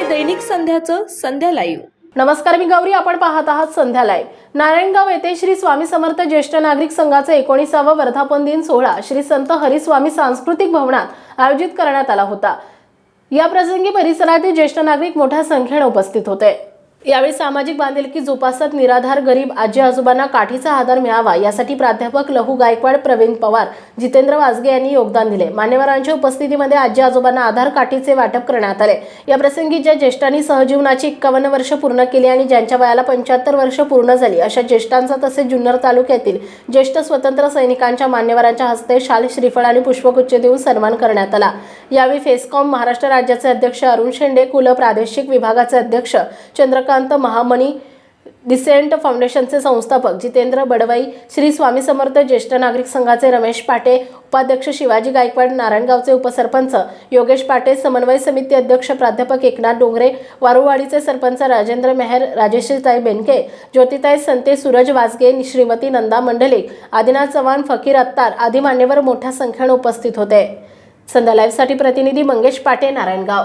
दैनिक संध्याचं संध्या live. नमस्कार मी गौरी. आपण पाहत आहात संध्या लाईव्ह. नारायणगाव येथे श्री स्वामी समर्थ ज्येष्ठ नागरिक संघाचा एकोणीसावा वर्धापन दिन सोहळा श्री संत हरिस्वामी सांस्कृतिक भवनात आयोजित करण्यात आला होता. या प्रसंगी परिसरातील ज्येष्ठ नागरिक मोठ्या संख्येने उपस्थित होते. यावेळी सामाजिक बांधिलकी जोपासत निराधार गरीब आजी आजोबांना काठीचा आधार मिळावा यासाठी प्राध्यापक लहू गायकवाड प्रवीण पवार जितेंद्र वाजगे यांनी योगदान दिले. मान्यवरांच्या उपस्थितीमध्ये आजी आजोबांना आधार काठीचे वाटप करण्यात आले. या प्रसंगी ज्या ज्येष्ठांनी सहजीवनाची एक्कावन्न वर्ष पूर्ण केली आणि ज्यांच्या वयाला पंच्याहत्तर वर्ष पूर्ण झाली अशा ज्येष्ठांचा तसेच जुन्नर तालुक्यातील ज्येष्ठ स्वतंत्र सैनिकांच्या मान्यवरांच्या हस्ते शाल श्रीफळ आणि पुष्पगुच्छ देऊन सन्मान करण्यात आला. यावेळी फेसकॉम महाराष्ट्र राज्याचे अध्यक्ष अरुण शेंडे कुल प्रादेशिक विभागाचे अध्यक्ष चंद्रकांत महामणी डिसेंट फाउंडेशनचे संस्थापक जितेंद्र बडवाई श्री स्वामी समर्थ ज्येष्ठ नागरिक संघाचे रमेश पाटे उपाध्यक्ष शिवाजी गायकवाड नारायणगावचे उपसरपंच योगेश पाटे समन्वय समिती अध्यक्ष प्राध्यापक एकनाथ डोंगरे वारुवाडीचे सरपंच राजेंद्र मेहर राजेश्रीताई बेनके ज्योतिताई संते सूरज वाजगे श्रीमती नंदा मंडलिक आदिनाथ चव्हाण फकीर अत्तार आदी मान्यवर मोठ्या संख्येनं उपस्थित होते. संध्या लाईव्हसाठी प्रतिनिधी मंगेश पाटे नारायणगाव